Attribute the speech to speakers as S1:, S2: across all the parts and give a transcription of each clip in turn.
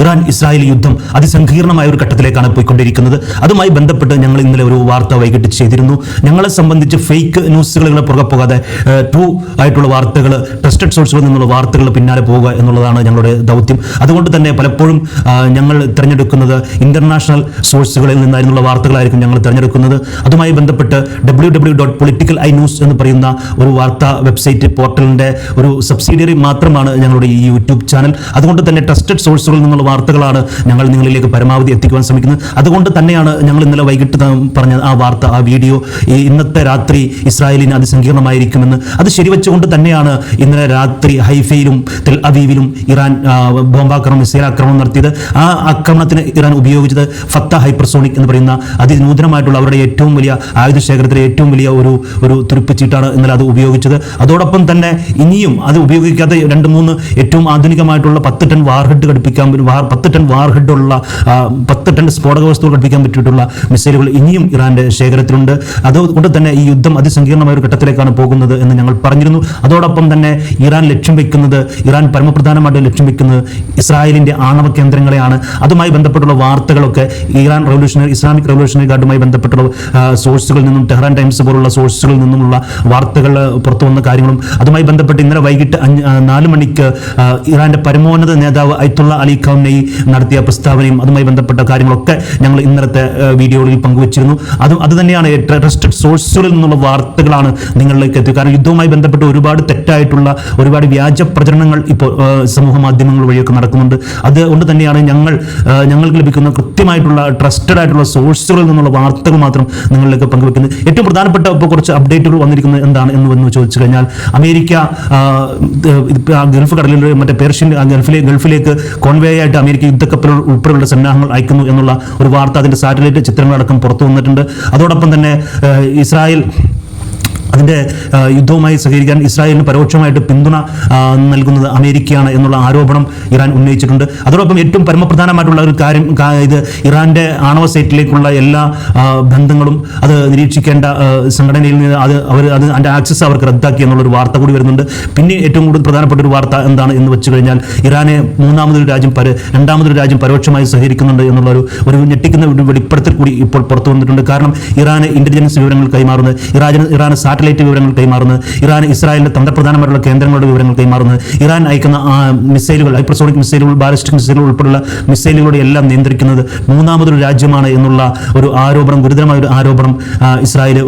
S1: Iran Israel യുദ്ധം അതിസങ്കീർണമായ ഒരു ഘട്ടത്തിലേക്കാണ് പോയിക്കൊണ്ടിരിക്കുന്നത്. അതുമായി ബന്ധപ്പെട്ട് ഞങ്ങൾ ഇന്നലെ ഒരു വാർത്ത വൈകിട്ട് ചെയ്തിരുന്നു. ഞങ്ങളെ സംബന്ധിച്ച് ഫേക്ക് ന്യൂസുകൾ പുറകെ പോകാതെ ട്രൂ ആയിട്ടുള്ള വാർത്തകൾ ട്രസ്റ്റഡ് സോഴ്സുകളിൽ നിന്നുള്ള വാർത്തകൾ പിന്നാലെ പോവുക എന്നുള്ളതാണ് ഞങ്ങളുടെ ദൗത്യം. അതുകൊണ്ട് തന്നെ പലപ്പോഴും ഞങ്ങൾ തിരഞ്ഞെടുക്കുന്നത് ഇന്റർനാഷണൽ സോഴ്സുകളിൽ നിന്നായിരുന്നുള്ള വാർത്തകളായിരിക്കും ഞങ്ങൾ തിരഞ്ഞെടുക്കുന്നത്. അതുമായി ബന്ധപ്പെട്ട് W W dot political I news എന്ന് പറയുന്ന ഒരു വാർത്താ വെബ്സൈറ്റ് പോർട്ടലിന്റെ ഒരു സബ്സിഡിയറി മാത്രമാണ് ഞങ്ങളുടെ ഈ യൂട്യൂബ് ചാനൽ. അതുകൊണ്ട് തന്നെ ട്രസ്റ്റഡ് സോഴ്സുകളിൽ നിന്നുള്ള വാർത്തകളാണ് ഞങ്ങൾ നിങ്ങളിലേക്ക് പരമാവധി എത്തിക്കുവാൻ ശ്രമിക്കുന്നത്. അതുകൊണ്ട് തന്നെയാണ് ഞങ്ങൾ ഇന്നലെ വൈകിട്ട് പറഞ്ഞ ആ വാർത്ത ആ വീഡിയോ ഇന്നത്തെ രാത്രി ഇസ്രായേലിന് അതിസങ്കീർണമായിരിക്കുമെന്ന്. അത് ശരിവെച്ചുകൊണ്ട് തന്നെയാണ് ഇന്നലെ രാത്രി ഹൈഫയിലും തെൽ അവീവിലും ഇറാൻ ബോംബാക്രമണം മിസൈൽ ആക്രമണം നടത്തിയത്. ആ ആക്രമണത്തിന് ഇറാൻ ഉപയോഗിച്ചത് ഫത്ത ഹൈപ്പർസോണിക് എന്ന് പറയുന്ന അതിനൂതനമായിട്ടുള്ള അവരുടെ ഏറ്റവും വലിയ ആയുധ ശേഖരത്തിലെ ഏറ്റവും വലിയ ഒരു ഒരു തുരുപ്പിച്ചിട്ടാണ് ഇന്നലെ അത് ഉപയോഗിച്ചത്. അതോടൊപ്പം തന്നെ ഇനിയും അത് ഉപയോഗിക്കാത്ത രണ്ട് മൂന്ന് ഏറ്റവും ആധുനികമായിട്ടുള്ള പത്ത് ടൺ വാർഹെഡ് ഘടിപ്പിക്കാൻ പത്ത് ടൺ വാർഹെഡ് ഉള്ള ആ, പത്ത് ടൺ സ്ഫോടക വസ്തുക്കൾ ഘടിപ്പിക്കാൻ പറ്റിയിട്ടുള്ള മിസൈലുകൾ ഇനിയും ഇറാന്റെ ശേഖരത്തിലുണ്ട്. അതുകൊണ്ട് തന്നെ ഈ യുദ്ധം അതിസങ്കീർണമായ ഒരു ഘട്ടത്തിലേക്കാണ് പോകുന്നത് എന്ന് ഞങ്ങൾ പറഞ്ഞിരുന്നു. അതോടൊപ്പം തന്നെ ഇറാൻ ലക്ഷ്യം വെക്കുന്നത് ഇറാൻ പരമപ്രധാനമായിട്ട് ലക്ഷ്യം വെക്കുന്നത് ഇസ്രായേലിന്റെ ആണവ കേന്ദ്രങ്ങളെയാണ്. അതുമായി ബന്ധപ്പെട്ടുള്ള വാർത്തകളൊക്കെ ഇറാൻ റവല്യൂഷണറി ഇസ്ലാമിക് റവല്യൂഷണറി ഗാർഡുമായി ബന്ധപ്പെട്ടുള്ള സോഴ്സുകളിൽ നിന്നും ടെഹ്റാൻ ടൈംസ് പോലുള്ള സോഴ്സുകളിൽ നിന്നുമുള്ള വാർത്തകൾ പുറത്തു വന്ന കാര്യങ്ങളും അതുമായി ബന്ധപ്പെട്ട് ഇന്നലെ വൈകിട്ട് നാല് മണിക്ക് ഇറാന്റെ പരമോന്നത നേതാവ് അയത്തുള്ള അലി ഖാംനെയി നടത്തിയ പ്രസ്താവനയും അതുമായി ബന്ധപ്പെട്ട കാര്യങ്ങളൊക്കെ ഞങ്ങൾ ഇന്നത്തെ വീഡിയോയിൽ പങ്കുവച്ചിരുന്നു. അതും അത് തന്നെയാണ് ട്രസ്റ്റഡ് സോഴ്സുകളിൽ നിന്നുള്ള വാർത്തകളാണ് നിങ്ങളിലേക്ക് എത്തിയത്. കാരണം യുദ്ധവുമായി ബന്ധപ്പെട്ട് ഒരുപാട് തെറ്റായിട്ടുള്ള ഒരുപാട് വ്യാജ പ്രചരണങ്ങൾ ഇപ്പോൾ സമൂഹ മാധ്യമങ്ങൾ വഴിയൊക്കെ നടക്കുന്നുണ്ട്. അതുകൊണ്ട് തന്നെയാണ് ഞങ്ങൾ ഞങ്ങൾക്ക് ലഭിക്കുന്ന കൃത്യമായിട്ടുള്ള ട്രസ്റ്റഡ് ആയിട്ടുള്ള സോഴ്സുകളിൽ നിന്നുള്ള വാർത്തകൾ മാത്രം നിങ്ങളിലേക്ക് പങ്കുവെക്കുന്നത് ഏറ്റവും പ്രധാനപ്പെട്ട ഇപ്പോൾ കുറച്ച് അപ്ഡേറ്റുകൾ വന്നിരിക്കുന്നത് എന്താണ് എന്ന് വന്ന് ചോദിച്ചു കഴിഞ്ഞാൽ അമേരിക്ക ഗൾഫ് കടലിൽ മറ്റേ പേർഷ്യൻ ഗൾഫിലെ ഗൾഫിലേക്ക് കോൺവേ ആയിട്ട് അമേരിക്ക യുദ്ധക്കപ്പലുകൾ ഉൾപ്പെടെയുള്ള സന്നാഹങ്ങൾ അയക്കുന്നു എന്നുള്ള ഒരു വാർത്ത അതിന്റെ സാറ്റലൈറ്റ് ചിത്രങ്ങളടക്കം പുറത്തു വന്നിട്ടുണ്ട്. അതോടൊപ്പം തന്നെ ഇസ്രായേൽ അതിന്റെ യുദ്ധവുമായി സഹകരിക്കാൻ ഇസ്രായേലിന് പരോക്ഷമായിട്ട് പിന്തുണ നൽകുന്നത് അമേരിക്കയാണ് എന്നുള്ള ആരോപണം ഇറാൻ ഉന്നയിച്ചിട്ടുണ്ട്. അതോടൊപ്പം ഏറ്റവും പരമപ്രധാനമായിട്ടുള്ള ഒരു കാര്യം ഇത് ഇറാന്റെ ആണവ സൈറ്റിലേക്കുള്ള എല്ലാ ബന്ധങ്ങളും അത് നിരീക്ഷിക്കേണ്ട സംഘടനയിൽ നിന്ന് അത് അവർ അത് അതിന്റെ ആക്സസ് അവർക്ക് റദ്ദാക്കി എന്നുള്ളൊരു വാർത്ത കൂടി വരുന്നുണ്ട്. പിന്നെ ഏറ്റവും കൂടുതൽ പ്രധാനപ്പെട്ട ഒരു വാർത്ത എന്താണ് എന്ന് വെച്ച് കഴിഞ്ഞാൽ ഇറാനെ മൂന്നാമതൊരു രാജ്യം പര രണ്ടാമതൊരു രാജ്യം പരോക്ഷമായി സഹകരിക്കുന്നുണ്ട് എന്നുള്ള ഒരു ഒരു ഞെട്ടിക്കുന്ന വെളിപ്പെടുത്തൽ കൂടി ഇപ്പോൾ പുറത്തു വന്നിട്ടുണ്ട്. കാരണം ഇറാന് ഇന്റലിജൻസ് വിവരങ്ങൾ കൈമാറുന്നത് ഇറാൻ ഇറാന് സാറ്റലൈറ്റ് വിവരങ്ങൾ കൈമാറുന്നത് ഇറാൻ ഇസ്രായേലിന്റെ തന്ത്രപ്രധാനമായിട്ടുള്ള കേന്ദ്രങ്ങളുടെ വിവരങ്ങൾ കൈമാറുന്നത് ഇറാൻ അയക്കുന്ന മിസൈലുകൾ ഹൈപ്രസോണിക് മിസൈലുകൾ ബാലിസ്റ്റിക് മിസൈലുകൾ ഉൾപ്പെടെയുള്ള മിസൈലുകളുടെ എല്ലാം നിയന്ത്രിക്കുന്നത് മൂന്നാമതൊരു രാജ്യമാണ് എന്നുള്ള ഒരു ആരോപണം ഗുരുതരമായ ഒരു ആരോപണം ഇസ്രായേൽ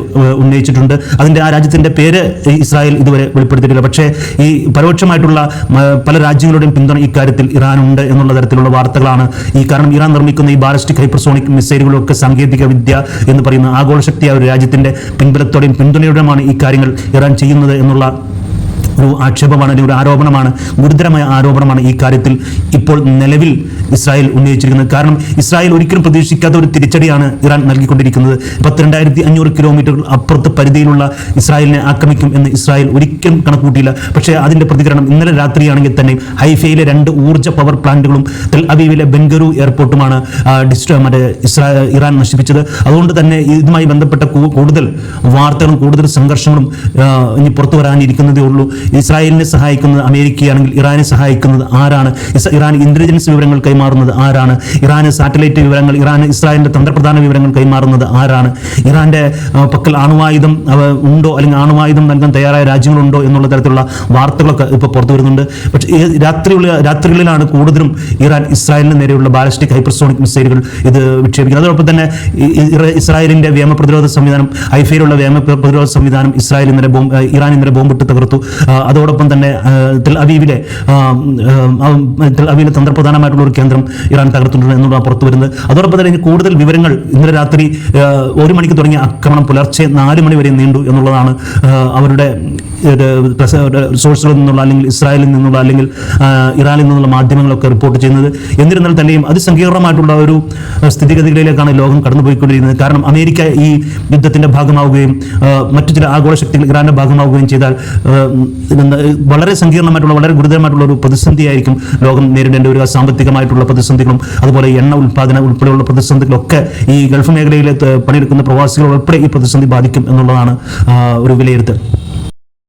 S1: ഉന്നയിച്ചിട്ടുണ്ട്. അതിന്റെ ആ രാജ്യത്തിന്റെ പേര് ഇസ്രായേൽ ഇതുവരെ വെളിപ്പെടുത്തിയിട്ടില്ല. പക്ഷേ ഈ പരോക്ഷമായിട്ടുള്ള പല രാജ്യങ്ങളുടെയും പിന്തുണ ഇക്കാര്യത്തിൽ ഉണ്ട് എന്നുള്ള തരത്തിലുള്ള വാർത്തകളാണ് ഈ കാരണം. ഇറാൻ നിർമ്മിക്കുന്ന ഈ ബാലിസ്റ്റിക് ഹൈപ്പർസോണിക് മിസൈലുകളൊക്കെ സാങ്കേതിക വിദ്യ എന്ന് പറയുന്ന ആഗോള ശക്തിയായ ഒരു രാജ്യത്തിന്റെ പിൻബലത്തോടെയും പിന്തുണയോടെയുമാണ് ഈ കാര്യങ്ങൾ ഇറാൻ ചെയ്യുന്നത് എന്നുള്ള ഒരു ആക്ഷേപമാണ് അല്ലെങ്കിൽ ഒരു ആരോപണമാണ് ഗുരുതരമായ ആരോപണമാണ് ഈ കാര്യത്തിൽ ഇപ്പോൾ നിലവിൽ ഇസ്രായേൽ ഉന്നയിച്ചിരിക്കുന്നത്. കാരണം ഇസ്രായേൽ ഒരിക്കലും പ്രതീക്ഷിക്കാത്ത ഒരു തിരിച്ചടിയാണ് ഇറാൻ നൽകിക്കൊണ്ടിരിക്കുന്നത്. പത്തിരണ്ടായിരത്തി അഞ്ഞൂറ് കിലോമീറ്റർ അപ്പുറത്ത് പരിധിയിലുള്ള ഇസ്രായേലിനെ ആക്രമിക്കും എന്ന് ഇസ്രായേൽ ഒരിക്കലും കണക്കൂട്ടിയില്ല പക്ഷേ അതിന്റെ പ്രതികരണം ഇന്നലെ രാത്രിയാണെങ്കിൽ തന്നെ ഹൈഫയിലെ രണ്ട് ഊർജ പവർ പ്ലാന്റുകളും തെൽ അവീവിലെ ബെങ്കരു എയർപോർട്ടുമാണ് ഡിസ്ട്ര മറ്റേ ഇസ്രാ ഇറാൻ നശിപ്പിച്ചത്. അതുകൊണ്ട് തന്നെ ഇതുമായി ബന്ധപ്പെട്ട കൂടുതൽ വാർത്തകളും കൂടുതൽ സംഘർഷങ്ങളും ഇനി പുറത്തു വരാനിരിക്കുന്നതേ ഉള്ളൂ. ഇസ്രായേലിനെ സഹായിക്കുന്നത് അമേരിക്കയാണെങ്കിൽ ഇറാനെ സഹായിക്കുന്നത് ആരാണ്? ഇറാൻ ഇന്റലിജൻസ് വിവരങ്ങൾ കൈമാറുന്നത് ആരാണ്? ഇറാന് സാറ്റലൈറ്റ് വിവരങ്ങൾ ഇറാൻ ഇസ്രായേലിന്റെ തന്ത്രപ്രധാന വിവരങ്ങൾ കൈമാറുന്നത് ആരാണ്? ഇറാന്റെ പക്കൽ അണുവായുധം ഉണ്ടോ? അല്ലെങ്കിൽ അണുവായുധം നൽകാൻ തയ്യാറായ രാജ്യങ്ങളുണ്ടോ? എന്നുള്ള തരത്തിലുള്ള വാർത്തകളൊക്കെ ഇപ്പോൾ പുറത്തു വരുന്നുണ്ട്. പക്ഷേ രാത്രിയുള്ള രാത്രികളിലാണ് കൂടുതലും ഇറാൻ ഇസ്രായേലിന് നേരെയുള്ള ബാലിസ്റ്റിക് ഹൈപ്പർസോണിക് മിസൈലുകൾ ഇത് വിക്ഷേപിക്കുന്നത്. അതോടൊപ്പം തന്നെ ഇസ്രായേലിന്റെ വ്യോമ പ്രതിരോധ സംവിധാനം ഐഫയിലുള്ള വ്യോമ പ്ര- പ്രതിരോധ സംവിധാനം ഇസ്രായേൽ ഇന്നലെ ബോംബ് ഇറാൻ ഇന്നലെ ബോംബിട്ട് തകർത്തു. അതോടൊപ്പം തന്നെ തിൽ അവീവിലെ തെൽ അവീവിലെ തന്ത്രപ്രധാനമായിട്ടുള്ള ഒരു കേന്ദ്രം ഇറാൻ തകർത്തിട്ടുണ്ട് എന്നുള്ള പുറത്തു വരുന്നത്. അതോടൊപ്പം തന്നെ കൂടുതൽ വിവരങ്ങൾ ഇന്നലെ രാത്രി ഒരു മണിക്ക് തുടങ്ങിയ ആക്രമണം പുലർച്ചെ നാല് മണി വരെ നീണ്ടു എന്നുള്ളതാണ് അവരുടെ സോഴ്സുകളിൽ നിന്നുള്ള അല്ലെങ്കിൽ ഇസ്രായേലിൽ നിന്നുള്ള അല്ലെങ്കിൽ ഇറാനിൽ നിന്നുള്ള മാധ്യമങ്ങളൊക്കെ റിപ്പോർട്ട് ചെയ്യുന്നത്. എന്നിരുന്നാൽ തന്നെയും അതിസങ്കീർണമായിട്ടുള്ള ഒരു സ്ഥിതിഗതികളിലേക്കാണ് ലോകം കടന്നുപോയിക്കൊണ്ടിരിക്കുന്നത്. കാരണം അമേരിക്ക ഈ യുദ്ധത്തിന്റെ ഭാഗമാവുകയും മറ്റു ചില ആഗോള ശക്തികൾ ഇറാന്റെ ഭാഗമാവുകയും ചെയ്താൽ വളരെ സങ്കീർണമായിട്ടുള്ള വളരെ ഗുരുതരമായിട്ടുള്ള ഒരു പ്രതിസന്ധിയായിരിക്കും ലോകം നേരിടേണ്ട ഒരു സാമ്പത്തികമായിട്ടുള്ള പ്രതിസന്ധികളും അതുപോലെ എണ്ണ ഉൽപ്പാദനം ഉൾപ്പെടെയുള്ള പ്രതിസന്ധികളൊക്കെ ഈ ഗൾഫ് മേഖലയിൽ പണിയെടുക്കുന്ന പ്രവാസികൾ ഉൾപ്പെടെ ഈ പ്രതിസന്ധി ബാധിക്കും എന്നുള്ളതാണ് ഒരു വിലയിരുത്തൽ.